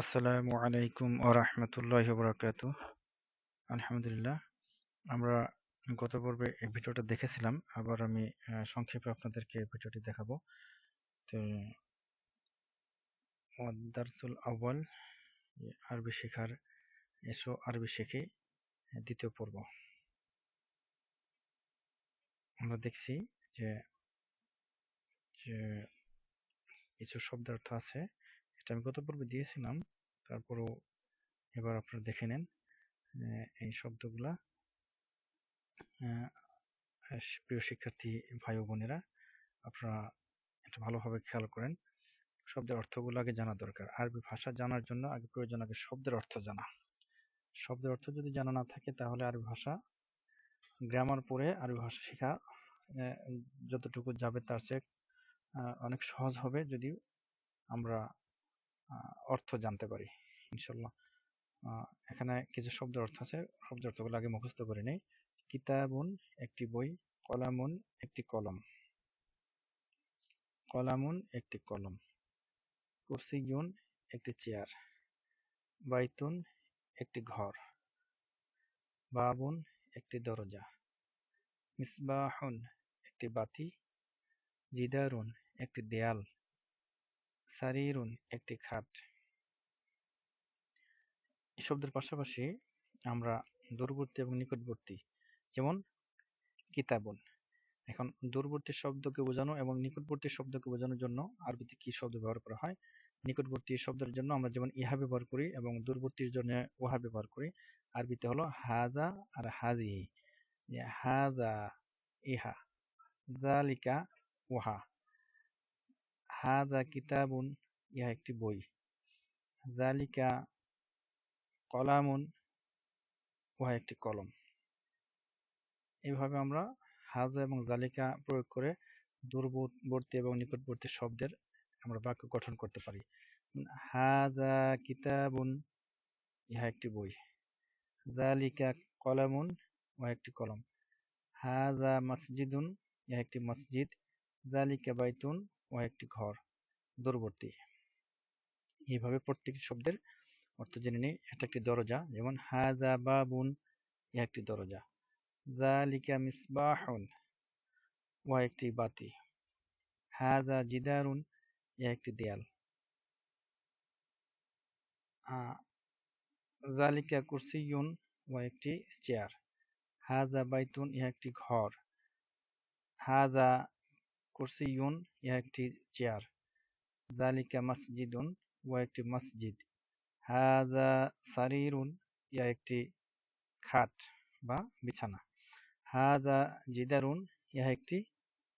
আসসালামু আলাইকুম ও রহমতুল্লাহ বরাকাতু আলহামদুলিল্লাহ, আমরা গত পর্বে এই ভিডিওটা দেখেছিলাম, আবার আমি সংক্ষেপে আপনাদেরকে ভিডিওটি দেখাবো। তো দারসুল আউয়াল আরবি শেখার, এসো আরবি শেখে দ্বিতীয় পর্ব। আমরা দেখছি যে কিছু শব্দের অর্থ আছে। আমি গত পর্বে দিয়েছিলাম, তারপরও এবার আপনারা দেখে নেন এই শব্দগুলা প্রিয় শিক্ষার্থী ভাই বোনেরা, আপনারা এটা ভালোভাবে খেয়াল করেন। শব্দের অর্থগুলো আগে জানা দরকার। আরবি ভাষা জানার জন্য আগে প্রয়োজন আগে শব্দের অর্থ জানা। শব্দের অর্থ যদি জানা না থাকে তাহলে আরবি ভাষা, গ্রামার পড়ে আরবি ভাষা শেখা যতটুকু যাবে তার চেয়ে অনেক সহজ হবে যদি আমরা অর্থ জানতে পারি, ইনশাল্লাহ। এখানে কিছু শব্দের অর্থ আছে শব্দের অর্থগুলো আগে মুখস্থ করে নেই। কিতাবুন একটি বই, কলামুন একটি কলম। কলামুন একটি কলম। কুরসিয়ুন একটি চেয়ার। বাইতুন একটি ঘর। বাবুন একটি দরজা। মিসবাহুন একটি বাতি। জিদারুন একটি দেয়াল। সারিরুন একটি খাট। এই শব্দের পাশাপাশি আমরা দূরবর্তী এবং নিকটবর্তী, যেমন কিতাবন। এখন দূরবর্তী শব্দকে বোঝানো এবং নিকটবর্তী শব্দকে বোঝানোর জন্য আরবিতে কি শব্দ ব্যবহার করা হয়? নিকটবর্তী শব্দের জন্য আমরা যেমন ইহা ব্যবহার করি এবং দূরবর্তীর জন্য ওহা ব্যবহার করি, আরবিতে হলো হাজা আর হাজি। হাজা, ইহা, জালিকা ওহা হাজা কিতাবুন ইহা একটি বই। জালিকা কলামুন উহা একটি কলম। এইভাবে আমরা হাজা এবং জালিকা প্রয়োগ করে দূরবর্তী এবং নিকটবর্তী শব্দের আমরা বাক্য গঠন করতে পারি। হাজা কিতাবুন ইহা একটি বই। জালিকা কলামুন উহা একটি কলম। হাজা মসজিদুন ইহা একটি মসজিদ। জালিকা বাইতুন উহা একটি ঘর দূরবর্তী। এইভাবে প্রত্যেকটি শব্দের অর্থ জেনে নিই। এটা একটি দরজা, যেমন হাজা বাবুন একটি দরজা। জালিকা মিসবাহুন উহা একটি বাতি। হাজা জিদারুন ইহা একটি দেয়াল। জালিকা কুরসিয়ুন উহা একটি চেয়ার। হাজা বাইতুন ইহা একটি ঘর। হাজা কুরসিয়ুন ইহা একটি চেয়ার। জালিকা মসজিদুন, উহা একটি মসজিদ। হাজা সারিরুন, ইহা একটি খাট বা বিছানা। হাজা জিদারুন, ইহা একটি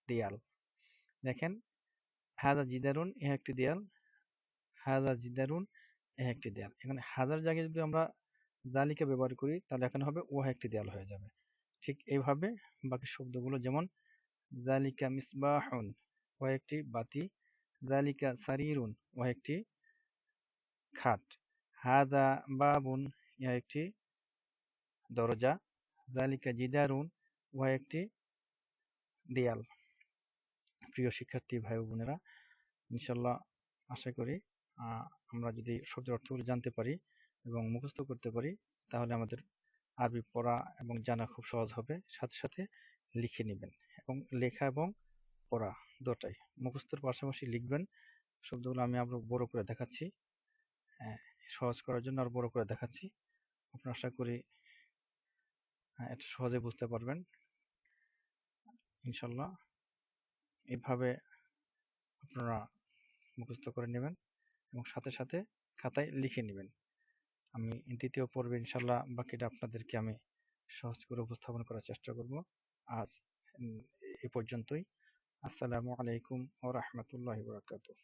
দেয়াল। দেখেন হাজা জিদারুন, ইহা একটি দেয়াল। হাজা জিদারুন, ইহা একটি দেয়াল। এখানে হাজার জায়গায় যদি আমরা জালিকা ব্যবহার করি, তাহলে এখানে হবে ওহা একটি দেয়াল হয়ে যাবে। ঠিক এইভাবে বাকি শব্দগুলো যেমন জালিকা মিসবাহুন ও একটি বাতি জালিকা সারিরুন ও একটি খাট হাদা বাবুন ইহা একটি দরজা জালিকা জিদারুন উহা একটি দেয়াল প্রিয় শিক্ষার্থী ভাই বোনেরা ইনশাল্লাহ আশা করি আমরা যদি শব্দের অর্থগুলো জানতে পারি এবং মুখস্থ করতে পারি, তাহলে আমাদের আরবি পড়া এবং জানা খুব সহজ হবে। সাথে সাথে লিখে নেবেন এবং লেখা এবং পড়া দুটাই। মুখস্থর পাশাপাশি লিখবেন। শব্দগুলো আমি আবার বড় করে দেখাচ্ছি। হ্যাঁ, সহজ করার জন্য আর বড় করে দেখাচ্ছি। আপনার আশা করি হ্যাঁ, এটা সহজে বুঝতে পারবেন। ইনশাল্লাহ এভাবে আপনারা মুখস্থ করে নেবেন এবং সাথে সাথে খাতায় লিখে নেবেন। আমি দ্বিতীয় পর্বে ইনশাল্লাহ বাকিটা আপনাদেরকে আমি সহজ করে উপস্থাপন করার চেষ্টা করব। আজ এ পর্যন্তই। আসসালামু আলাইকুম ওয়া রাহমাতুল্লাহি ওয়া বারাকাতুহু।